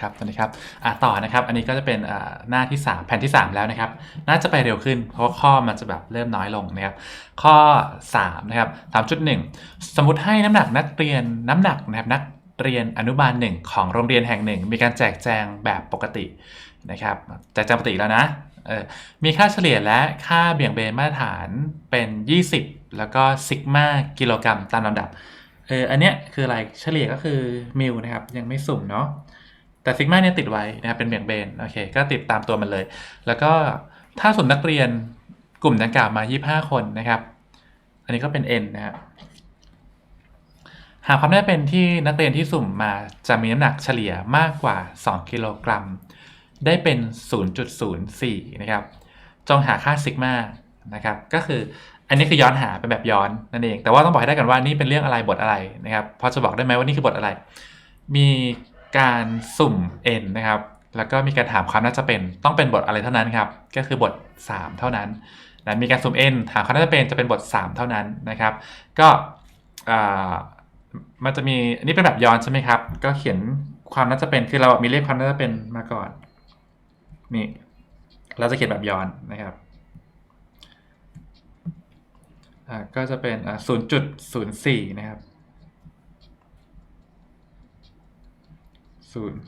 ครับตอนนี้ครับอะต่อนะครับ อันนี้ก็จะเป็นหน้าที่ 3 แผ่นที่ 3 แล้วนะครับ น่าจะไปเร็วขึ้น เพราะว่าข้อมันจะแบบเริ่มน้อยลงนะครับ ข้อ3นะครับ3.1 สมมติให้น้ำหนักนักเรียนน้ำหนักนะครับนักเรียนอนุบาลหนึ่งของโรงเรียนแห่งหนึ่ง มีการแจกแจงแบบปกตินะครับแจกแจงปกติแล้วนะเออมีค่าเฉลี่ยและค่าเบี่ยงเบนมาตรฐานเป็น 20 แล้วก็ซิกมากิโลกรัมตามลำดับเอออันเนี้ยคืออะไรเฉลี่ยก็คือมิลนะครับ ยังไม่สุ่มเนาะ แต่ซิกมาเนี่ยติดไว้นะครับเป็นเบี่ยงเบนโอเคก็ติดตามตัวมันเลย แล้วก็ถ้าสุ่มนักเรียนกลุ่มดังกล่าวมา 25 คนนะครับ อันนี้ก็เป็น n นะครับหากความได้เป็นที่นักเรียนที่สุ่มมาจะมีน้ำหนักเฉลี่ยมากกว่า 2 กิโลกรัม ได้เป็น 0.04 นะครับ จงหาค่าซิกมานะครับ ก็คืออันนี้คือย้อนหาเป็นแบบย้อนนั่นเอง แต่ว่าต้องบอกให้ได้กันว่านี่เป็นเรื่องอะไรบทอะไรนะครับ พอจะบอกได้ไหมว่านี่คือบทอะไร มี การสุ่ม n นะครับ แล้วก็มีการถามความน่าจะเป็น ต้องเป็นบทอะไรเท่านั้นครับ ก็คือบท 3 เท่านั้นนะมีการสุ่ม n ถามความน่าจะเป็นจะเป็นบท 3 เท่านั้นนะครับ ก็อ่ามันจะมีนนี้เป็นแบบย้อนใช่ไหมครับ ก็เขียนความน่าจะเป็นคือเรามีเลขความน่าจะเป็นมาก่อนนี่เราจะเขียนแบบย้อนนะครับก็จะเป็นอ่าศูนย์จุดศูนย์สี่นะครับ ศูนย์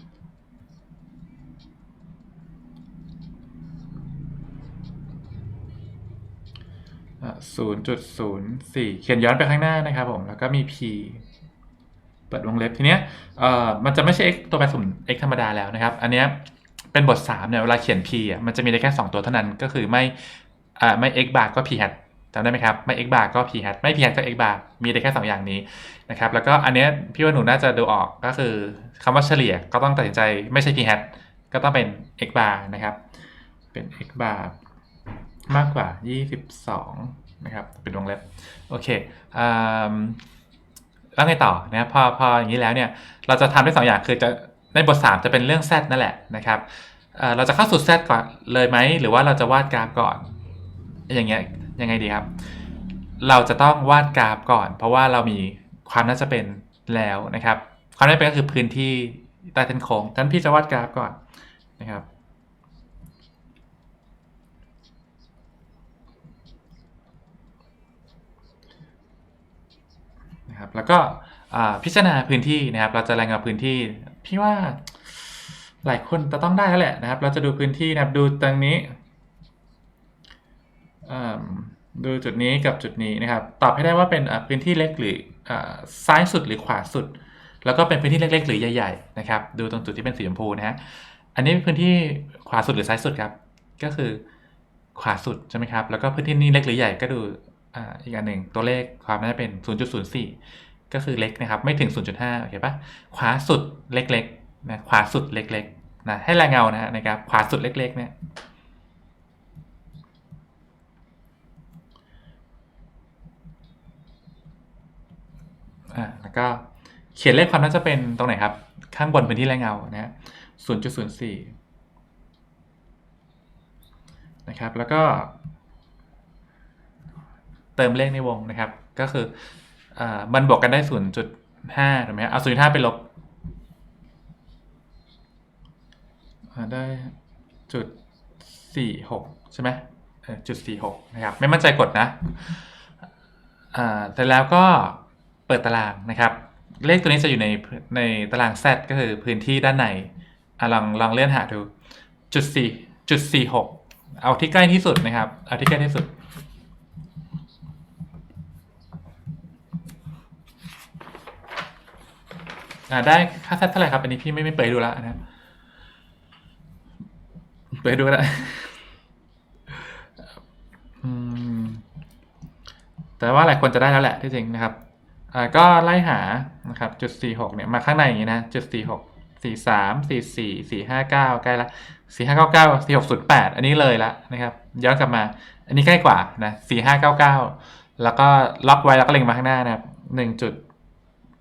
ศูนย์จุดศูนย์สี่เขียนย้อนไปข้างหน้านะครับผมแล้วก็มี p เปิดวงเล็บทีเนี้ยเอ่อมันจะไม่ใช่ x ตัวแปรสุ่ม x ธรรมดาแล้วนะครับ อันเนี้ยเป็นบท3เนี่ยเวลาเขียน p อะมันจะมีได้แค่ 2 ตัวเท่านั้นก็คือไม่อ่าไม่ x bar ก็ p hat จำได้ไหมครับ ไม่ x bar ก็ p hat ไม่ p hat ก็ x bar มีได้แค่ 2 อย่างนี้นะครับ แล้วก็อันนี้พี่ว่าหนูน่าจะดูออกก็คือคำว่าเฉลี่ยก็ต้องตัดสินใจไม่ใช่ p hat ก็ต้องเป็น x bar นะครับ เป็น x bar มากกว่า 22 นะครับ เป็นวงเล็บ โอเคอ่าแล้วไงต่อนะพอพออย่างนี้แล้วเนี่ย เราจะทำได้สองอย่างคือจะในบท 3 จะเป็นเรื่อง z นั่นแหละนะครับเเราจะเข้าสู่ z ก่อนเลยไหม หรือว่าเราจะวาดกราฟก่อน อย่างเงี้ย ยังไงดีครับ เราจะต้องวาดกราฟก่อน เพราะว่าเรามีความน่าจะเป็นแล้วนะครับ ความน่าจะเป็นก็คือพื้นที่ใต้เส้นโค้งท่านพี่จะวาดกราฟก่อนนะครับนะครับแล้วก็พิจารณาพื้นที่นะครับ เราจะรายงานพื้นที่พี่ว่าหลายคนจะต้องได้แล้วแหละนะครับ เราจะดูพื้นที่นะครับดูตรงนี้ ดูจุดนี้กับจุดนี้นะครับ ตอบให้ได้ว่าเป็นพื้นที่เล็กหรืออซ้ายสุดหรือขวาสุด แล้วก็เป็นพื้นที่เล็ก ๆ หรือใหญ่ๆนะครับ ดูตรงจุดที่เป็นสีชมพูนะฮะอันนี้เป็นพื้นที่ขวาสุดหรือซ้ายสุดครับ ก็คือขวาสุดใช่ไหมครับ แล้วก็พื้นที่นี้เล็กหรือใหญ่ก็ดูอ,อีกอันหนึ่งตัวเลขความน่าจะเป็น 0.04 ก็คือเล็กนะครับ ไม่ถึง 0.5 โอเคปะขวาสุดเล็กๆนะขวาสุดเล็กๆนะให้แรงเงานะฮะนะครับ ขวาสุดเล็กๆเนี่ย อ่าแล้วก็เขียนเลขความน่าจะเป็นตรงไหนครับ ข้างบนพื้นที่แรงเงานะฮะ0.04นย์สี่นะครับ แล้วก็ เติมเลขในวงนะครับ ก็คืออ่ามันบวกกันได้0.5ถูกไหมครับเอา0.5ไปลบได้จุด46ใช่ไหมเออจุด46นะครับ ไม่มั่นใจกดนะอ่าเสร็จแล้วก็ เปิดตารางนะครับ เลขตัวนี้จะอยู่ในในตาราง Z ก็คือพื้นที่ด้านในอลองลองเลื่อนหาดูจุด4จุด46เอาที่ใกล้ที่สุดนะครับ เอาที่ใกล้ที่สุด อ่าได้ค่าแซดเท่าไหร่ครับ อันนี้พี่ไม่ไม่เปิดดูแล้วนะเปิดดูก็ได้อืมแต่ว่าหลายคนจะได้แล้วแหละที่จริงนะครับ อ่าก็ไล่หานะครับจุดสี่หกเนี่ยมาข้างในอย่างนี้นะจุดสี่หกสี่สามสี่สี่สี่ห้าเก้าใกล้ละสี่ห้าเก้าเก้าสี่หกศูนย์แปดอันนี้เลยละนะครับย้อนกลับมา อันนี้ใกล้กว่านะสี่ห้าเก้าเก้าแล้วก็ล็อกไว้แล้วก็เล็งมาข้างหน้านะครับหนึ่งจุด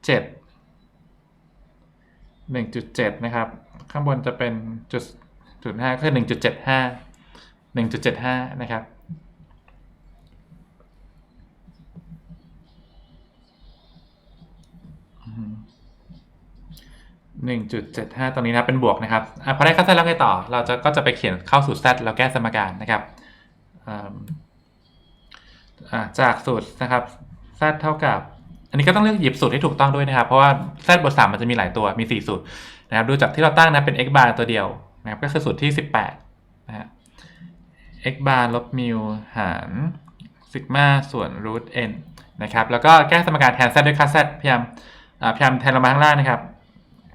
เจ็ดหนึ่งจุดเจ็ดนะครับ ข้างบนจะเป็นจุดจุดห้าคือหนึ่งจุดเจ็ดห้าหนึ่งจุดเจ็ดห้านะครับ อ 1.75 ตรงนี้นะเป็นบวกนะครับอพอได้ค่า z แล้วไงต่อ เราจะก็จะไปเขียนเข้าสูตร z แล้วแก้สมการนะครับจากสูตรนะครับ z เท่ากับ อันนี้ก็ต้องเลือกหยิบสูตรให้ถูกต้องด้วยนะครับ เพราะว่า z บวก3มันจะมีหลายตัวมี 4 สูตรนะครับดูจากที่เราตั้งนะเป็น x bar ตัวเดียวนะครับก็คือสูตรที่ 18นะฮะ x bar ลบมิวหารซิกมาส่วน root n นะครับแล้วก็แก้สมการแทน z ด้วยค่า z พยายามพยายามแทนลงมาข้างล่างนะครับ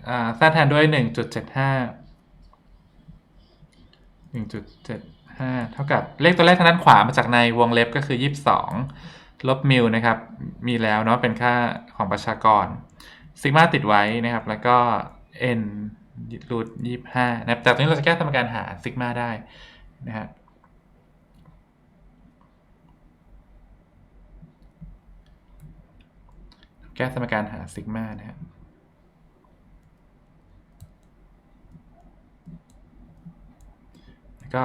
อ่า z แทนด้วย 1.75 1.75 เท่ากับเลขตัวแรกทางด้านขวามาจากในวงเล็บก็คือ 22 ลบมิวนะครับ มีแล้วเนาะเป็นค่าของประชากรซิกมาติดไว้นะครับ แล้วก็ n รูท25นะครับจากตรงนี้เราจะแก้สมการหาซิกมาได้นะฮะแก้สมการหาซิกมานะครับแล้ว ก็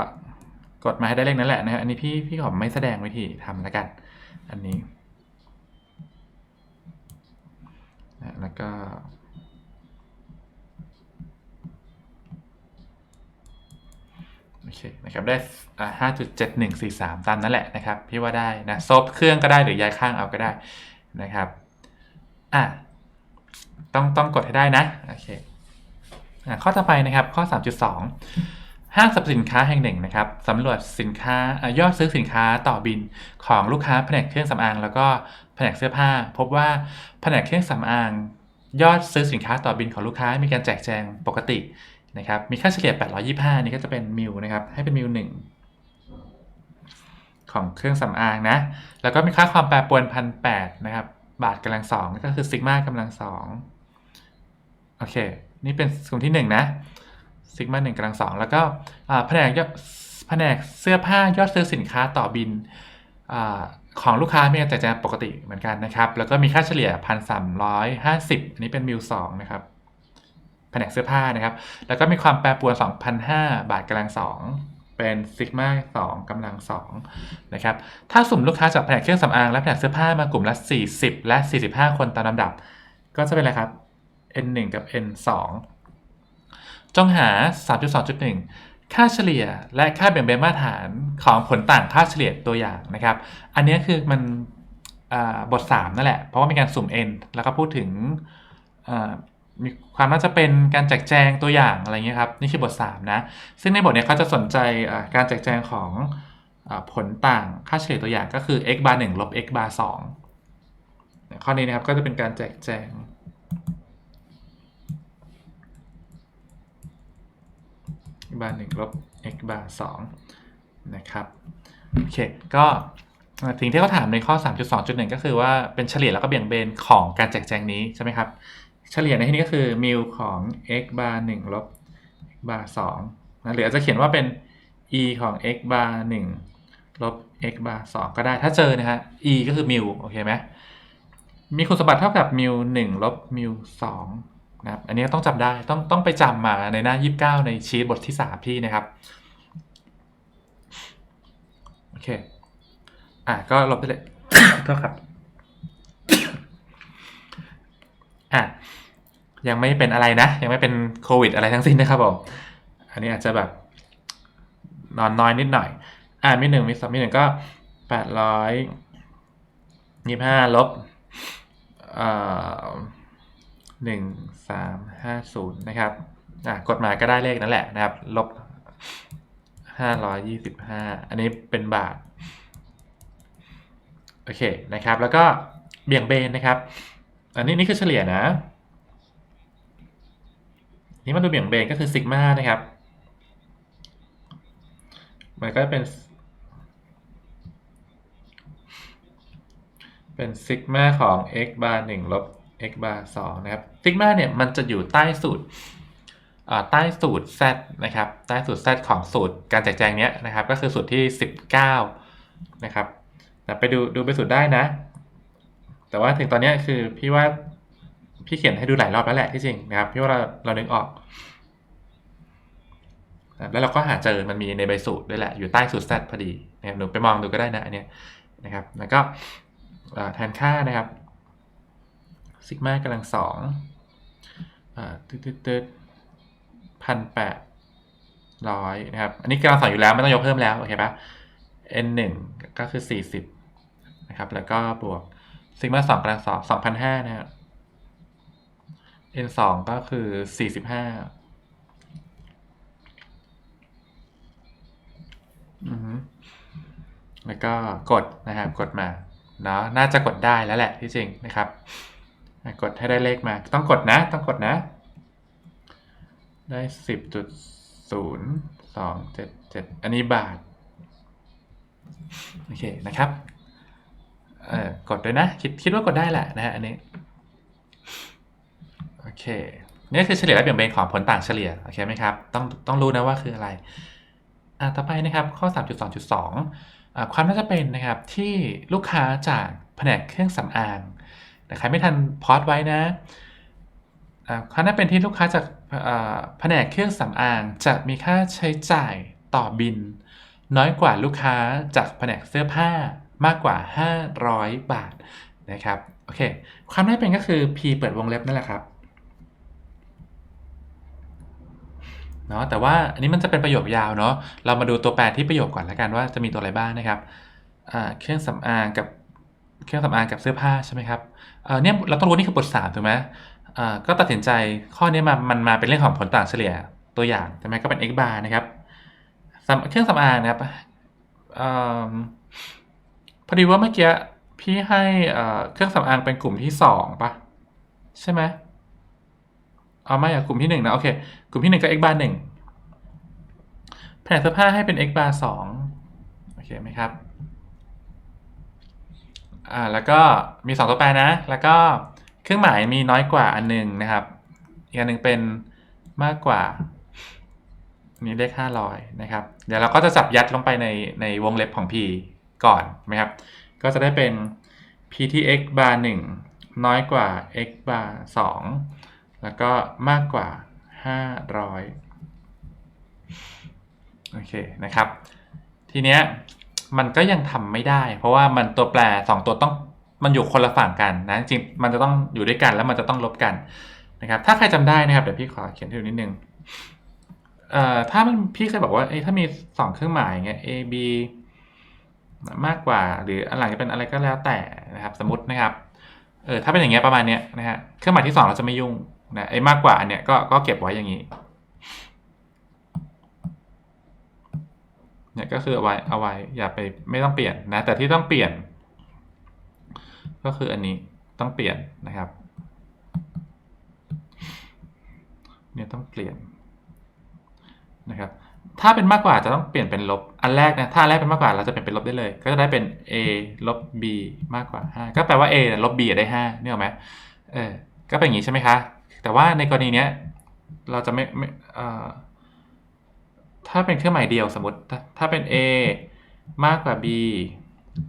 กดมาให้ได้เลขนั้นแหละนะครับอันนี้พี่พี่ขอไม่แสดงวิธีทำแล้วกัน อันนี้นะแล้วก็โอเคนะครับได้ห้าจุดเจ็ดหนึ่งสี่สามตามนั่นแหละนะครับพี่ว่าได้นะซบเครื่องก็ได้หรือย้ายข้างเอาก็ได้นะครับอะต้องต้องกดให้ได้นะโอเคอะข้อต่อไปนะครับข้อ3.2 ห้างสรรพสินค้าแห่งหนึ่งนะครับสำรวจสินค้ายอดซื้อสินค้าต่อบินของลูกค้าแผนกเครื่องสำอาง แล้วก็แผนกเสื้อผ้า พบว่าแผนกเครื่องสำอาง ยอดซื้อสินค้าต่อบินของลูกค้า มีการแจกแจงปกตินะครับมีค่าเฉลี่ย 825 นี่ก็จะเป็นมิลนะครับให้เป็นมิลหนึ่งของเครื่องสำอางนะแล้วก็มีค่าความแปรปรวนพันแนะครับบาทกำลังสองก็คือซิกมากำลังสองโอเค นี่เป็นกลุ่มที่หนึ่งนะ ซิกมาหนึ่งกำลังสองแล้วก็แผนกยอดแผนกเสื้อผ้ายอดซื้อสินค้าต่อบินอของลูกค้ามีการแจกแจงปกติเหมือนกันนะครับ แล้วก็มีค่าเฉลี่ย 1,350 อันนี้เป็นมิลสองนะครับแผนกเสื้อผ้านะครับ แล้วก็มีความแปรปรวน2,005บาทกำลังสองเป็นซิกมา2กำลังสองนะครับ ถ้าสุ่มลูกค้าจากแผนกเครื่องสำอางและแผนกเสื้อผ้ามากลุ่มละ 40 และ 45 คนตามลำดับ ก็จะเป็นอะไรครับ N1 กับ N2 จงหา 3.2.1 ค่าเฉลี่ยและค่าเบี่ยงเบนมาตรฐานของผลต่างค่าเฉลี่ยตัวอย่างนะครับ อันนี้คือมันอ่าบท 3 นั่นแหละ เพราะว่ามีการสุ่ม n แล้วก็พูดถึงมีความน่าจะเป็นการแจกแจงตัวอย่างอะไรเงี้ยครับ นี่คือบท 3 นะ ซึ่งในบทเนี้ยเขาจะสนใจการแจกแจงของอผลต่างค่าเฉลี่ยตัวอย่างก็คือ x bar 1ลบ x bar 2ข้อนี้นะครับก็จะเป็นการแจกแจง บาร์หนึ่งลบ x บาร์สองนะครับโอเคก็สิ่งที่เขาถามในข้อ 3.2.1 ก็คือว่าเป็นเฉลี่ยแล้วก็เบี่ยงเบนของการแจกแจงนี้ใช่ไหมครับ เฉลี่ยในที่นี้ก็คือมิลของ x บาร์1ลบ x บาร์2นะหรืออาจจะเขียนว่าเป็น e ของ x บาร์1ลบ x บาร์2ก็ได้ถ้าเจอนะฮะ e ก็คือมิลโอเคไหมมีคุณสมบัติเท่ากับมิล1ลบมิล2 นะครับอันนี้ต้องจำได้ต้องต้องไปจำมาในหน้า 29 ในชีตบทที่ 3 พี่นะครับโอเคอะก็ลบไปเลยโทษครับอะยังไม่เป็นอะไรนะ ยังไม่เป็นโควิดอะไรทั้งสิ้นนะครับผมอันนี้อาจจะแบบนอนน้อยนิดหน่อย อ่ามีหนึ่งมีสองมีหนึ่งก็แปดร้อยยี่ห้าลบเอ่อ หนึ่งสามห้าศูนย์นะครับอะกดมาก็ได้เลขนั่นแหละนะครับ ลบห้าร้อยยี่สิบห้าอันนี้เป็นบาท โอเคนะครับ แล้วก็เบี่ยงเบนนะครับ อันนี้นี่คือเฉลี่ยนะ นี่มาดูเบี่ยงเบนก็คือซิกมานะครับ มันก็เป็น เป็นซิกมาของ x bar 1ลบ x bar 2นะครับซิกมาเนี่ยมันจะอยู่ใต้สูตรใต้สูตร z นะครับใต้สูตร z ของสูตรการแจกแจงเนี้ยนะครับ ก็คือสูตรที่ 19 นะครับแต่ไปดูดูไปสูตรได้นะ แต่ว่าถึงตอนนี้คือพี่ว่าพี่เขียนให้ดูหลายรอบแล้วแหละที่จริงนะครับพี่ว่าเราเรานึกออกแล้วเราก็หาเจอมันมีในใบสูตรด้วยแหละอยู่ใต้สูตร z พอดีนะครับหนูไปมองดูก็ได้นะอันเนี้ยนะครับ แล้วก็แทนค่านะครับ ซิกมากำลังสองอ่าตึ๊ดตึ๊ดตึ๊ดพันแปดร้อยนะครับ อันนี้กำลังสอนอยู่แล้วไม่ต้องยกเพิ่มแล้ว โอเคปะ n หนึ่งก็คือสี่สิบนะครับ แล้วก็บวกซิกมาสองกำลังสองสองพันห้านะครับ n สองก็คือสี่สิบห้าอือแล้วก็กดนะครับ กดมา เนาะน่าจะกดได้แล้วแหละที่จริงนะครับ กดให้ได้เลขมา ต้องกดนะ ต้องกดนะ ได้สิบจุดศูนย์สองเจ็ดเจ็ดอันนี้บาท โอเคนะครับ เอ่อ กดด้วยนะ คิดคิดว่ากดได้แหละนะฮะอันนี้ โอเค นี่คือเฉลี่ยและเบี่ยงเบนของผลต่างเฉลี่ย โอเคไหมครับ ต้องต้องรู้นะว่าคืออะไร อ่าต่อไปนะครับ ข้อ 3.2.2อ่าความน่าจะเป็นนะครับที่ลูกค้าจากแผนกเครื่องสำอาง แต่ใครไม่ทันพอดไว้นะอ่าความน่าเป็นที่ลูกค้าจากแผนกเครื่องสำอางจะมีค่าใช้จ่ายต่อบิน น้อยกว่าลูกค้าจากแผนกเสื้อผ้ามากกว่า 500 บาทนะครับโอเคความน่าเป็นก็คือ P เปิดวงเล็บนั่นแหละครับเนาะแต่ว่าอันนี้มันจะเป็นประโยคยาวเนาะเรามาดูตัวแปรที่ประโยคก่อนแล้วกันว่าจะมีตัวอะไรบ้างนะครับเครื่องสำอางกับ เครื่องสำอางกับเสื้อผ้าใช่ไหมครับเนี่ยเราต้องรู้นี่คือบทสามถูกไหมก็ตัดสินใจข้อนี้มามันมาเป็นเรื่องของผลต่างเฉลี่ยตัวอย่างใช่ไหมก็เป็น x bar นะครับเครื่องสำอางนะครับอพอดีว่าเมื่อกี้พี่ให้เครื่องสำอางเป็นกลุ่มที่สองปะใช่ไหมเอาไม่อะกลุ่มที่หนึ่งนะโอเคกลุ่มที่หนึ่งก็ x bar หนึ่งแผนเสื้อผ้าให้เป็น x bar สองโอเคไหมครับ อ่าแล้วก็มีสองตัวแปรนะ แล้วก็เครื่องหมายมีน้อยกว่าอันหนึงนะครับ อีกอันหนึ่งเป็นมากกว่านี่เลขห้าร้อยนะครับ เดี๋ยวเราก็จะจับยัดลงไปในในวงเล็บของ p ก่อนนะครับ ก็จะได้เป็น p ที่ x bar หนึ่งน้อยกว่า x bar สองแล้วก็มากกว่า 500โอเคนะครับ ทีเนี้ย มันก็ยังทำไม่ได้ เพราะว่ามันตัวแปร2ตัวต้องมันอยู่คนละฝั่งกันนะจริงมันจะต้องอยู่ด้วยกันแล้วมันจะต้องลบกันนะครับ ถ้าใครจำได้นะครับเดี๋ยวพี่ขอเขียนให้ดูนิดนึงเอ่อถ้ามันพี่เคยบอกว่าเอ้ถ้ามี2เครื่องหมายอย่างเงี้ย a b มากกว่า หรืออันหลังจะเป็นอะไรก็แล้วแต่นะครับ สมมตินะครับเออถ้าเป็นอย่างเงี้ยประมาณเนี้ยนะฮะเครื่องหมายที่สองเราจะไม่ยุ่งนะไอ้มากกว่าอันเนี้ยก็ก็เก็บไว้อย่างนี้ เนี่ยก็คือเอาไว้เอาไว้อย่าไปไม่ต้องเปลี่ยนนะ แต่ที่ต้องเปลี่ยน ก็คืออันนี้ต้องเปลี่ยนนะครับ เนี่ยต้องเปลี่ยนนะครับ ถ้าเป็นมากกว่าจะต้องเปลี่ยนเป็นลบ อันแรกนะ ถ้าแรกเป็นมากกว่าเราจะเปลี่ยนเป็นลบได้เลย ก็จะได้เป็น a ลบ b มากกว่า 5 ก็แปลว่า a ลบ b ได้5นี่หรอไหมเออ ก็เป็นอย่างนี้ใช่ไหมคะ แต่ว่าในกรณีเนี้ยเราจะไม่ไม่เอ่อ ถ้าเป็นเครื่องหมายเดียวสมมติ ถ้าเป็น a มากกว่า b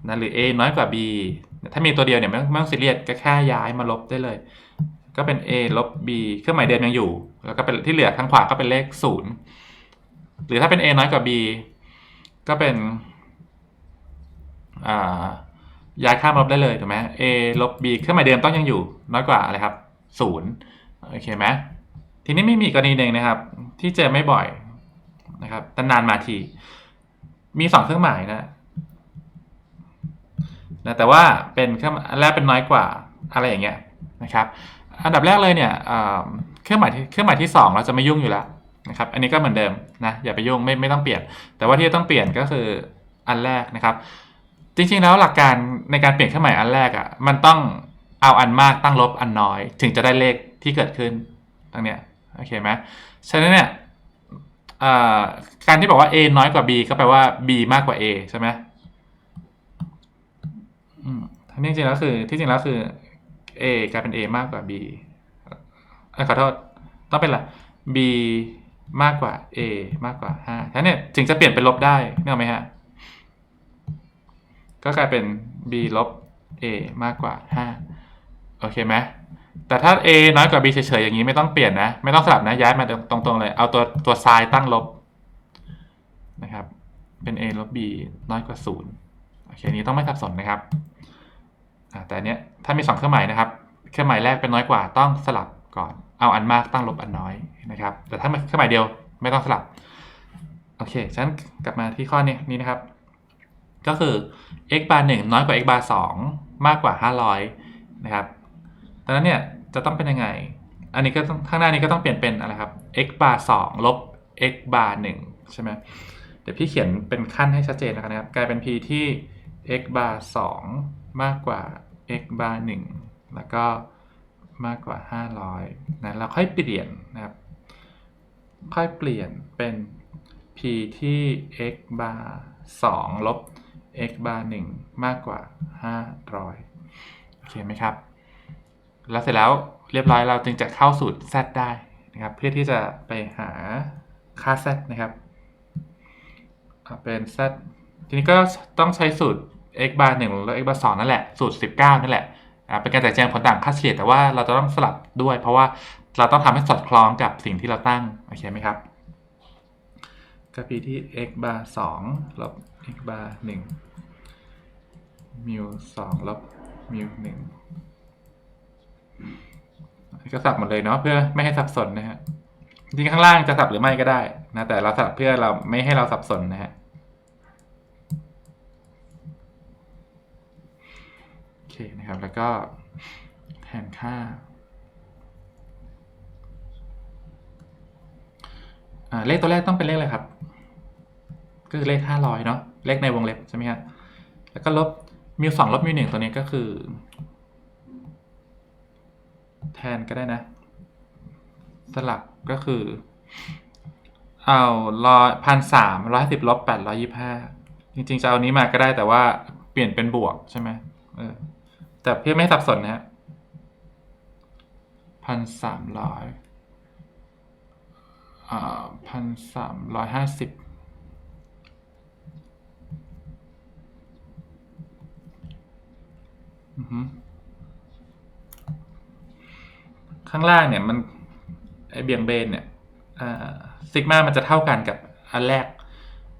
นะหรือ a น้อยกว่า b ถ้ามีตัวเดียวเนี่ยไม่ต้องไม่ต้องซีเรียสก็แค่ย้ายมาลบได้เลย ก็เป็น a ลบ b เครื่องหมายเดิมยังอยู่ แล้วก็เป็นที่เหลือข้างขวาก็เป็นเลขศูนย์หรือถ้าเป็น a น้อยกว่า b ก็เป็นย้ายข้ามลบได้เลยถูกไหม a ลบ b เครื่องหมายเดิมต้องยังอยู่ น้อยกว่าอะไรครับศูนย์โอเคไหมทีนี้ไม่มีกรณีหนึ่งนะครับ ที่เจอไม่บ่อย นะครับนานมาที มีสองเครื่องหมายนะนะแต่ว่าเป็นเครื่องอันแรกเป็นน้อยกว่าอะไรอย่างเงี้ยนะครับอันดับแรกเลยเนี่ยเครื่องหมายเครื่องหมายที่สองเราจะไม่ยุ่งอยู่แล้วนะครับอันนี้ก็เหมือนเดิมนะอย่าไปยุ่งไม่ไม่ต้องเปลี่ยน แต่ว่าที่ต้องเปลี่ยนก็คืออันแรกนะครับ จริงๆแล้วหลักการในการเปลี่ยนเครื่องหมายอันแรกอะ่ะมันต้องเอาอันมากตั้งลบอันน้อย ถึงจะได้เลขที่เกิดขึ้นตรงเนี้ยโอเคไหมฉะนั้นเนี่ย การที่บอกว่า a น้อยกว่า b ก็แปลว่า b มากกว่า a ใช่ไหมทั้งนี้จริงแล้วคือที่จริงแล้วคือ a กลายเป็น a มากกว่า b อ้ขอโทษ ต้องเป็นอะไร b มากกว่า a มากกว่า5ทั้นเนี่ยถึงจะเปลี่ยนเป็นลบได้นึกออกไหมฮะ ก็กลายเป็น b ลบ a มากกว่า 5 โอเคไหม แต่ถ้า a น้อยกว่า b เฉยๆอย่างนี้ไม่ต้องเปลี่ยนนะ ไม่ต้องสลับนะ ย้ายมาตรงๆเลย เอาตัวตัวซ้ายตั้งลบนะครับ เป็น a ลบ b น้อยกว่า0โอเคนี้ต้องไม่สับสนนะครับอ่าแต่เนี้ยถ้ามี 2 เครื่องหมายนะครับ เครื่องหมายแรกเป็นน้อยกว่าต้องสลับก่อน เอาอันมากตั้งลบอันน้อยนะครับ แต่ถ้าเครื่องหมายเดียวไม่ต้องสลับ โอเคฉะนั้นกลับมาที่ข้อนี้นี้นะครับ ก็คือ x bar 1น้อยกว่า x bar 2มากกว่า 500 นะครับ ดังนั้นเนี่ยจะต้องเป็นยังไง อันนี้ก็ต้องข้างหน้านี้ก็ต้องเปลี่ยนเป็นอะไรครับ x bar 2ลบ x bar 1ใช่ไหมเดี๋ยวพี่เขียนเป็นขั้นให้ชัดเจนแล้วกันนะครับ กลายเป็น p ที่ x bar 2มากกว่า x bar 1แล้วก็มากกว่า 500นะแล้วค่อยเปลี่ยนนะครับ ค่อยเปลี่ยนเป็น p ที่ x bar 2ลบ x bar 1มากกว่า 500 โอเคไหมครับ แล้วเสร็จแล้วเรียบร้อยเราจึงจะเข้าสูตร z ได้นะครับ เพื่อที่จะไปหาค่า z นะครับเป็น z ทีนี้ก็ต้องใช้สูตร x bar 1แล้ว x bar 2นั่นแหละ สูตร 19 นั่นแหละอะเป็นการแจกแจงผลต่างค่าเฉลี่ยแต่ว่าเราจะต้องสลับด้วย เพราะว่าเราต้องทำให้สอดคล้องกับสิ่งที่เราตั้ง โอเคไหมครับก็ p ที่ x bar 2ลบ x bar 1มิว2ลบมิว1 ก็สับหมดเลยเนาะเพื่อไม่ให้สับสนนะฮะจริงข้างล่างจะสับหรือไม่ก็ได้นะแต่เราสับเพื่อเราไม่ให้เราสับสนนะฮะโอเคนะครับแล้วก็แทนค่าอ่าเลขตัวแรกต้องเป็นเลขอะไรครับ ก็คือเลขห้าร้อยเนาะเลขในวงเล็บใช่ไหมครับแล้วก็ลบมิวสองลบมิวหนึ่งตัวนี้ก็คือ แทนก็ได้นะ สลับก็คือ เอาร้อยพันสามร้อยสิบลบแปดร้อยยี่ห้าจริงๆจะเอานี้มาก็ได้แต่ว่าเปลี่ยนเป็นบวกใช่ไหมเออแต่เพื่อไม่สับสนนะฮะพันสามร้อยอ่าพันสามร้อยห้าสิบอือฮึ ข้างล่างเนี่ยมันไอเบี่ยงเบนเนี่ยซิกมามันจะเท่ากันกับอันแรก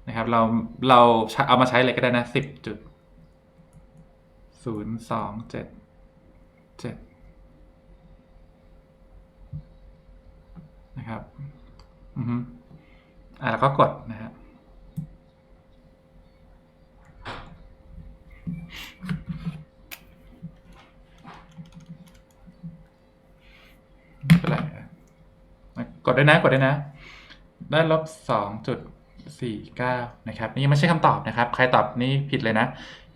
นะครับ เราเราเอามาใช้อะไรก็ได้นะสิบจุดศูนย์สองเจ็ดเจ็ดนะครับอือฮึอ่าแล้วก็กดนะฮะไม่เป็นไรนะกด ได้นะกดได้นะ ได้ลบสองจุดสี่เก้านะครับนี่ยังไม่ใช่คำตอบนะครับ ใครตอบนี่ผิดเลยนะ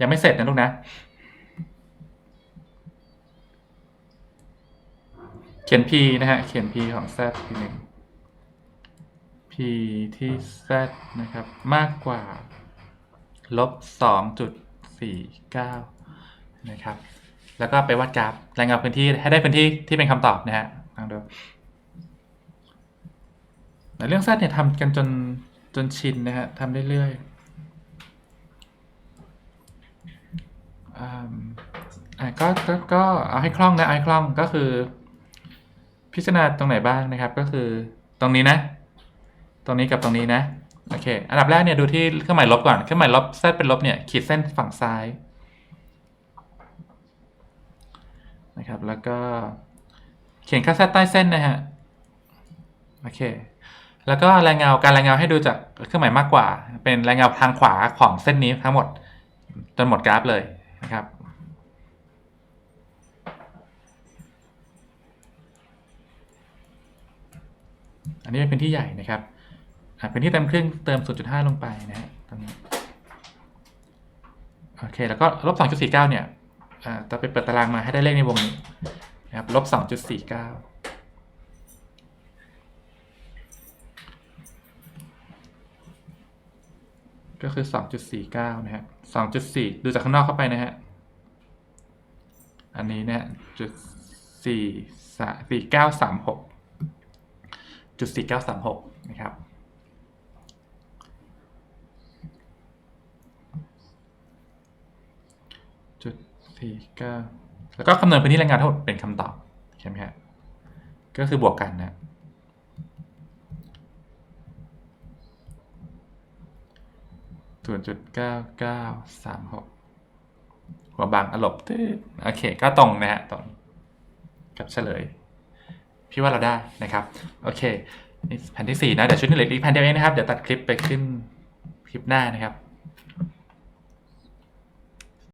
ยังไม่เสร็จนะลูกนะ เขียน p นะฮะเขียน p ของ z ทีหนึ่ง p ที่ z นะครับ มากกว่าลบสองจุดสี่เก้านะครับ แล้วก็ไปวัดกราฟรายงานพื้นที่ให้ได้พื้นที่ที่เป็นคำตอบนะฮะลองดู แต่เรื่อง z เนี่ยทำกันจนจนชินนะฮะทำเรื่อยๆอ่าอ่าก็ก็ก็เอาให้คล่องนะเอาให้คล่องก็คือ พิจารณาตรงไหนบ้างนะครับ ก็คือตรงนี้นะ ตรงนี้กับตรงนี้นะโอเค อันดับแรกเนี่ยดูที่เครื่องหมายลบก่อน เครื่องหมายลบ z เป็นลบเนี่ยขีดเส้นฝั่งซ้ายนะครับ แล้วก็เขียนค่า z ใต้เส้นนะฮะ โอเค แล้วก็แรงเงาการแรงเงาให้ดูจากเครื่องหมายมากกว่า เป็นแรงเงาทางขวาของเส้นนี้ทั้งหมดจนหมดกราฟเลยนะครับอันนี้เป็นพื้นที่ใหญ่นะครับอ่าพื้นที่เต็มครึ่งเติม 0.5 ลงไปนะฮะตรงนี้โอเค แล้วก็ลบ 2.49 เนี่ยอ่าจะไปเปิดตารางมาให้ได้เลขในวงนี้นะครับลบ 2.49 ก็คือ 2.49 นะฮะ 2.4 ดูจากข้างนอกเข้าไปนะฮะ อันนี้เนี่ยจุดสี่สี่เก้าสามหกจุดสี่เก้าสามหกนะครับ จุดสี่เก้าแล้วก็คำนวณพื้นที่แรงงานทั้งหมดเป็นคำตอบ ใช่ไหมฮะ ก็คือบวกกันนะ ศูนย์จุดเก้าเก้าสามหกหัวบางอลบตืดโอเค ก็ตรงนะฮะตรงกับเฉลย พี่ว่าเราได้นะครับ โอเคแผ่นที่สี่นะ เดี๋ยวชุดนี้เหลืออีกแผ่นเดียวเองนะครับ เดี๋ยวตัดคลิปไปขึ้นคลิปหน้านะครับ